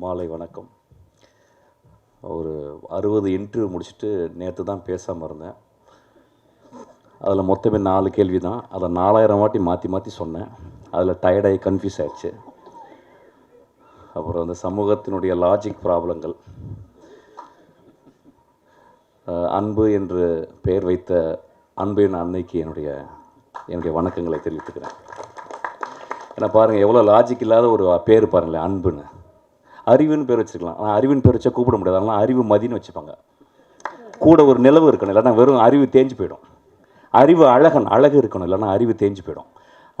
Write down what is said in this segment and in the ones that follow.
மாலை வணக்கம். ஒரு அறுபது இன்டர்வியூ முடிச்சுட்டு நேற்று தான் பேசாமல் இருந்தேன். அதில் மொத்தமே நாலு கேள்வி தான். அதை நாலாயிரம் வாட்டி மாற்றி மாற்றி சொன்னேன். அதில் டயர்டாகி கன்ஃபியூஸ் ஆயிடுச்சு. அப்புறம் அந்த சமூகத்தினுடைய லாஜிக் ப்ராப்ளங்கள் அன்பு என்று பெயர் வைத்த அன்பின் அன்னைக்கு என்னுடைய என்னுடைய வணக்கங்களை தெரிவித்துக்கிறேன். ஏன்னா பாருங்கள் எவ்வளோ லாஜிக் இல்லாத ஒரு பேர் பாருங்களேன் அன்புன்னு. அறிவுன்னு பேர் வச்சுருக்கலாம். ஆனால் அறிவின் பேர் வச்சா கூப்பிட முடியாது. அதனால் அறிவு மதின்னு வச்சுப்பாங்க. கூட ஒரு நிலவு இருக்கணும். இல்லைன்னா வெறும் அறிவு தேஞ்சு போயிடும். அறிவு அழகன் அழகு இருக்கணும். இல்லைன்னா அறிவு தேஞ்சு போயிடும்.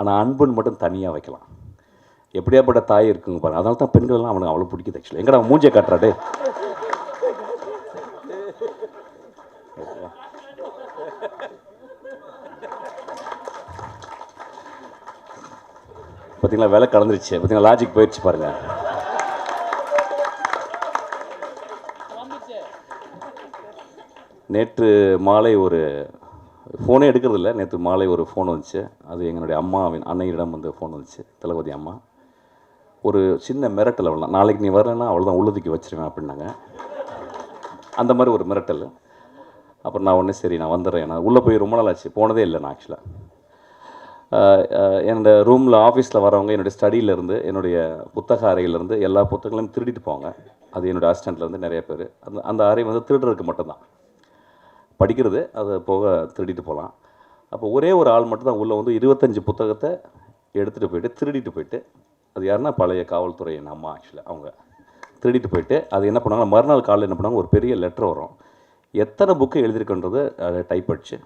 ஆனால் அன்புன்னு மட்டும் தனியாக வைக்கலாம். எப்படியாப்பட்ட தாய் இருக்குங்க பாருங்க. அதனால தான் பெண்கள்லாம் அவனுக்கு அவ்வளோ பிடிக்குது ஆக்சுவலி எங்கடா மூஞ்சை காட்டுறாடே பார்த்தீங்களா விலை கலந்துருச்சு. பார்த்தீங்களா லாஜிக் போயிடுச்சு பாருங்கள் நேற்று மாலை ஒரு ஃபோனே எடுக்கிறதில்ல. நேற்று மாலை ஒரு ஃபோன் வந்துச்சு. அது எங்களுடைய அம்மாவின் அன்னையிடம் வந்து ஃபோன் வந்துச்சு. தளபதி அம்மா. ஒரு சின்ன மிரட்டல் அவ்வளோ நாளைக்கு நீ வரேன்னா அவ்வளோதான் உள்ளதுக்கு வச்சுருவேன் அப்படின்னாங்க. அந்த மாதிரி ஒரு மிரட்டல். அப்புறம் நான் ஒன்றே சரி நான் வந்துடுறேன். நான் உள்ளே போய் ரொம்ப நாள் ஆச்சு. போனதே இல்லை நான் ஆக்சுவலாக என்னோட ரூமில் ஆஃபீஸில் வரவங்க என்னுடைய ஸ்டடியிலேருந்து என்னுடைய புத்தக அறையிலேருந்து எல்லா புத்தகங்களையும் திருடிட்டு போவாங்க. அது என்னுடைய அசிஸ்டண்ட்லேருந்து நிறைய பேர். அந்த அந்த அறை வந்து திருடுறதுக்கு மட்டும்தான். படிக்கிறது அதை போக திருடிட்டு போகலாம். அப்போ ஒரே ஒரு ஆள் மட்டும்தான் உள்ளே வந்து இருபத்தஞ்சி புத்தகத்தை எடுத்துகிட்டு போயிட்டு திருடிட்டு போயிட்டு அது யாருன்னா பழைய காவல்துறை நம்ம அம்மா ஆக்சுவலாக அவங்க. திருடிட்டு போயிட்டு அது என்ன பண்ணாங்க மறுநாள் காலையில் என்ன பண்ணாங்க ஒரு பெரிய லெட்டர் வரும். எத்தனை புக்கு எழுதியிருக்குன்றது அதை டைப் அடிச்சு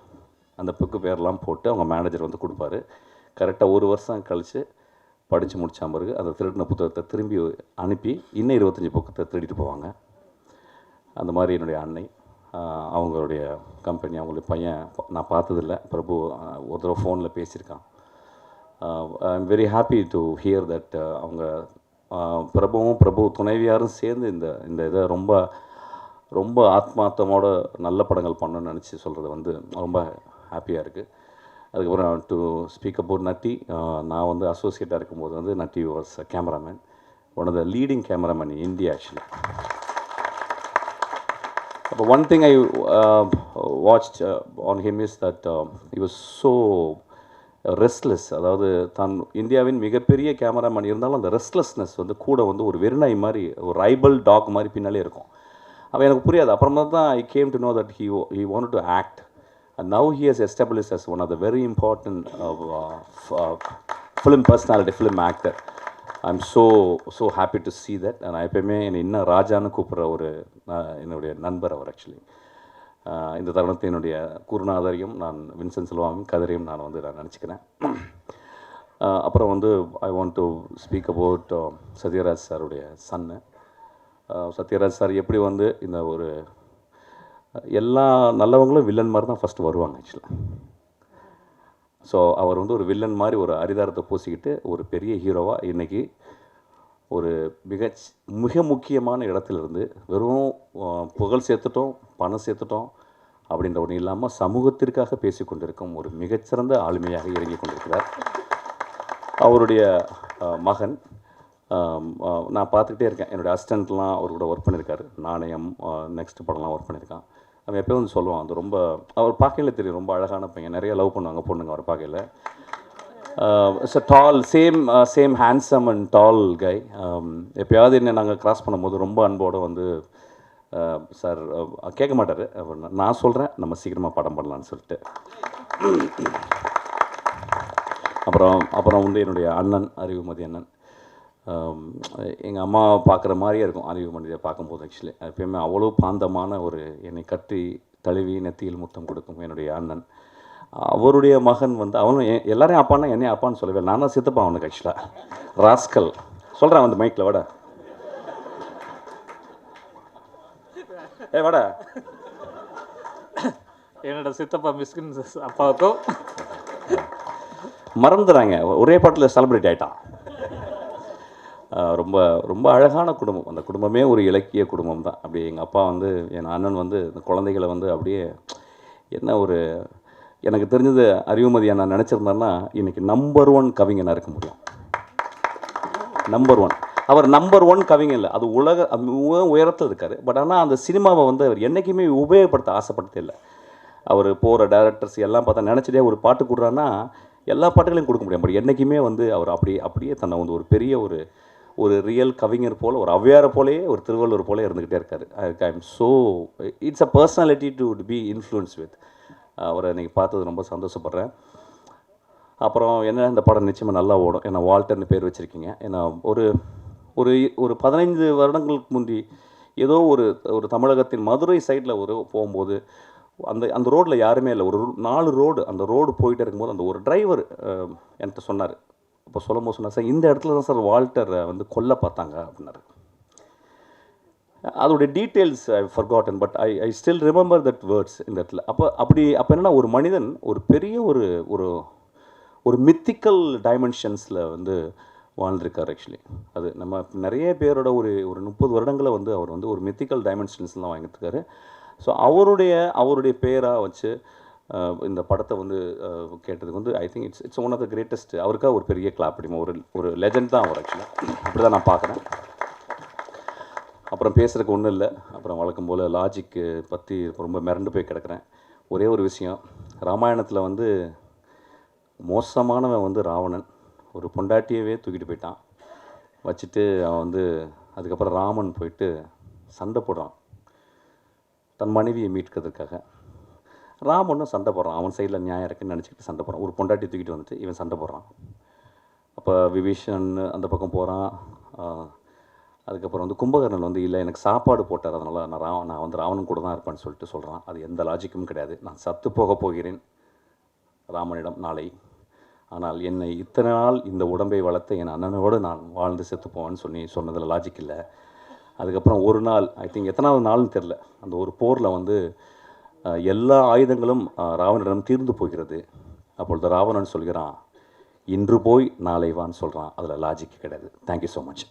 அந்த புக்கு பேர்லாம் போட்டு அவங்க மேனேஜர் வந்து கொடுப்பாரு. கரெக்டாக ஒரு வருஷம் கழித்து படித்து முடித்த பிறகு அந்த திருடின புத்தகத்தை திரும்பி அனுப்பி இன்னும் இருபத்தஞ்சி புக்கத்தை திருடிட்டு போவாங்க. அந்த மாதிரி என்னுடைய அன்னை. அவங்களுடைய கம்பெனி அவங்களுடைய பையன் நான் பார்த்ததில்ல. பிரபு ஒரு தடவை ஃபோனில் பேசியிருக்கான். I'm very happy to hear that அவங்க பிரபுவும் பிரபு துணைவியாரும் சேர்ந்து இந்த இந்த இதை ரொம்ப ரொம்ப ஆத்மார்த்தமோட நல்ல படங்கள் பண்ணணும்னு நினச்சி சொல்கிறது வந்து ரொம்ப ஹாப்பியாக இருக்குது அதுக்கப்புறம் டு ஸ்பீக் அபவுட் நட்டி நான் வந்து அசோசியேட்டாக இருக்கும்போது வந்து Natty was cameraman one of the leading cameraman India actually But one thing I uh, watched uh, on him is that um, he was so restless அதாவது தான் இந்தியாவின் மிகப்பெரிய கேமராமேன் இருந்தாலும் அந்த ரெஸ்ட்லெஸ்னஸ் வந்து கூட வந்து ஒரு வெறிநாய் மாதிரி ஒரு ரைபல் டாக் மாதிரி பின்னாலே இருக்கும். அப்போ எனக்கு புரியாது. அப்புறமா தான் I came to know that he he want to act and now he has establish as one of the very important film personality film actor I'm so so happy to see that நான் எப்பயுமே என்னை இன்னும் ராஜான்னு கூப்பிட்ற ஒரு நான் என்னுடைய நண்பர் அவர் ஆக்சுவலி இந்த தருணத்தை என்னுடைய குருநாதரையும் நான் வின்சென்ட் செல்வாவும் கதிரையும் நான் வந்து நான் நினச்சிக்கிறேன். அப்புறம் வந்து I want to speak about Sathyaraj சாருடைய சன்னு. சத்யராஜ் சார் எப்படி வந்து இந்த ஒரு எல்லா நல்லவங்களும் வில்லன் மாதிரி தான் ஃபஸ்ட்டு வருவாங்க ஆக்சுவலாக ஸோ அவர் வந்து ஒரு வில்லன் மாதிரி ஒரு அரிதாரத்தை பூசிக்கிட்டு ஒரு பெரிய ஹீரோவாக இன்றைக்கி ஒரு மிக மிக முக்கியமான இடத்துலேருந்து வெறும் புகழ் சேர்த்துட்டோம் பணம் சேர்த்துட்டோம் அப்படின்ற ஒன்று இல்லாமல் சமூகத்திற்காக பேசி கொண்டிருக்கும் ஒரு மிகச்சிறந்த ஆளுமையாக இறங்கி கொண்டிருக்கிறார். அவருடைய மகன் நான் பார்த்துக்கிட்டே இருக்கேன். என்னுடைய அசிஸ்டண்ட்லாம் அவர் கூட ஒர்க் பண்ணியிருக்காரு நாணயம் நெக்ஸ்ட் படம்லாம் ஒர்க் பண்ணியிருக்கான் அவன் எப்போ வந்து சொல்லுவான் அது ரொம்ப அவர் பார்க்கையில் தெரியும் ரொம்ப அழகான பையன். நிறைய லவ் பண்ணுவாங்க பொண்ணுங்க அவர் பார்க்கையில். So tall same same handsome and tall guy எப்பயாவது என்ன நாங்கள் கிராஸ் பண்ணும்போது ரொம்ப அன்போடு வந்து சார் கேட்க மாட்டார். நான் சொல்கிறேன் நம்ம சீக்கிரமாக படம் பண்ணலான்னு சொல்லிட்டு. அப்புறம் அப்புறம் வந்து என்னுடைய அண்ணன் அறிவுமதி அண்ணன். எங்கள் அம்மா பார்க்குற மாதிரியே இருக்கும் அறிவுமதியை பார்க்கும்போது ஆக்சுவலி எப்பயுமே அவ்வளோ பாந்தமான ஒரு என்னை கட்டி தழுவி நெத்தியில் முத்தம் கொடுக்கும் என்னுடைய அண்ணன். அவருடைய மகன் வந்து அவனும் எ- எல்லாரையும் அப்பான்னா என்னையும் அப்பான்னு சொல்லவே. நான் தான் சித்தப்பா அவனுக்கு ஆக்சுவலாக ராஸ்கல். சொல்கிறேன் வந்து மைக்கில் வாடா. ஏ வாடா. என்னோட சித்தப்பா மிஸ்கின் அப்பாவுக்கும். மறந்துடுறாங்க ஒரே பாட்டில் செலிப்ரேட் ஆயிட்டான். ஆஹ் ரொம்ப ரொம்ப அழகான குடும்பம். அந்த குடும்பமே ஒரு இலக்கிய குடும்பம் தான். அப்படி எங்கள் அப்பா வந்து என் அண்ணன் வந்து இந்த குழந்தைகளை வந்து அப்படியே என்ன ஒரு எனக்கு தெரிஞ்சது அறிவுமதியாக நான் நினச்சிருந்தேன்னா இன்றைக்கி நம்பர் ஒன் கவிஞனாக இருக்க முடியும். நம்பர் ஒன் அவர் நம்பர் ஒன் கவிஞர் இல்லை. அது உலக உயரத்தில் இருக்கார். பட் ஆனால் அந்த சினிமாவை வந்து அவர் என்றைக்குமே உபயோகப்படுத்த ஆசைப்படுத்தே இல்லை. அவர் போகிற டேரக்டர்ஸ் எல்லாம் பார்த்தா நினச்சிட்டே ஒரு பாட்டு கொடுறான்னா எல்லா பாட்டுகளையும் கொடுக்க முடியும் பட் என்றைக்குமே வந்து அவர் அப்படி அப்படியே தன்னை வந்து ஒரு பெரிய ஒரு ஒரு ரியல் கவிஞர் போல் ஒரு அவ்வையாரை போலேயே ஒரு திருவள்ளுவர் போல இருந்துக்கிட்டே இருக்கார். I'm so it's a personality to be influence with அவரை இன்றைக்கி பார்த்தது ரொம்ப சந்தோஷப்படுறேன். அப்புறம் என்ன இந்த படம் நிச்சயமாக நல்லா ஓடும். ஏன்னா வால்டர்னு பேர் வச்சுருக்கீங்க. ஏன்னா ஒரு ஒரு ஒரு பதினைந்து வருடங்களுக்கு முந்தி ஏதோ ஒரு ஒரு தமிழகத்தின் மதுரை சைடில் ஒரு போகும்போது அந்த அந்த ரோட்டில் யாருமே இல்லை. ஒரு நாலு ரோடு அந்த ரோடு போயிட்டு இருக்கும்போது அந்த ஒரு டிரைவர் என்கிட்ட சொன்னார். இப்போ சொல்லும்போது சொன்னார் சார் இந்த இடத்துல தான் சார் வால்டரை வந்து கொல்ல பார்த்தாங்க அப்படின்னாரு. அதோடைய details I forgotten but I I still remember that words இந்த இடத்துல. அப்போ அப்படி அப்போ என்னன்னா ஒரு மனிதன் ஒரு பெரிய ஒரு ஒரு ஒரு மித்திக்கல் டைமென்ஷன்ஸில் வந்து வாழ்ந்திருக்கார் ஆக்சுவலி அது நம்ம நிறைய பேரோட ஒரு ஒரு முப்பது வருடங்களை வந்து அவர் வந்து ஒரு மித்திக்கல் டைமென்ஷன்ஸ்லாம் வாங்கிட்டுருக்காரு. ஸோ அவருடைய அவருடைய பேராக வச்சு இந்த படத்தை வந்து கேட்டதுக்கு வந்து I think it's it's one of the greatest அவருக்காக ஒரு பெரிய கிளாப் அப்படிமா ஒரு ஒரு லெஜண்ட் தான் அவர் ஆக்சுவலாக அப்படி தான் நான் பார்க்குறேன். அப்புறம் பேசுகிறதுக்கு ஒன்றும் இல்லை. அப்புறம் வழக்கம் போல் லாஜிக்கு பற்றி ரொம்ப மிரண்டு போய் கிடக்கிறேன். ஒரே ஒரு விஷயம். ராமாயணத்தில் வந்து மோசமானவன் வந்து ராவணன். ஒரு பொண்டாட்டியவே தூக்கிட்டு போயிட்டான். வச்சுட்டு அவன் வந்து அதுக்கப்புறம் ராமன் போயிட்டு சண்டை போடுறான். தன் மனைவியை மீட்கிறதுக்காக. ராமனும் சண்டை போடுறான். அவன் சைடில் நியாயம் இருக்குன்னு நினச்சிக்கிட்டு சண்டை போடுறான். ஒரு பொண்டாட்டி தூக்கிட்டு வந்துட்டு இவன் சண்டை போடுறான். அப்போ விபீஷன் அந்த பக்கம் போகிறான் அதுக்கப்புறம் வந்து கும்பகர்ணன் வந்து இல்லை எனக்கு சாப்பாடு போட்டார். அதனால் நான் ராவ நான் வந்து ராவணன் கூட தான் இருப்பேன்னு சொல்லிட்டு சொல்கிறான் அது எந்த லாஜிக்கும் கிடையாது. நான் சத்து போக போகிறேன் ராமனிடம் நாளை. ஆனால் என்னை இத்தனை நாள் இந்த உடம்பை வளர்த்த என் அண்ணனோடு நான் வாழ்ந்து செத்து போவேன்னு சொல்லி சொன்னதில் லாஜிக் இல்லை. அதுக்கப்புறம் ஒரு நாள் ஐ திங்க் எத்தனாவது நாள்னு தெரில அந்த ஒரு போரில் வந்து எல்லா ஆயுதங்களும் ராவணனிடம் தீர்ந்து போகிறது. அப்பொழுது ராவணன் சொல்கிறான் இன்று போய் நாளை வான்னு சொல்கிறான் அதில் லாஜிக் கிடையாது. Thank you so much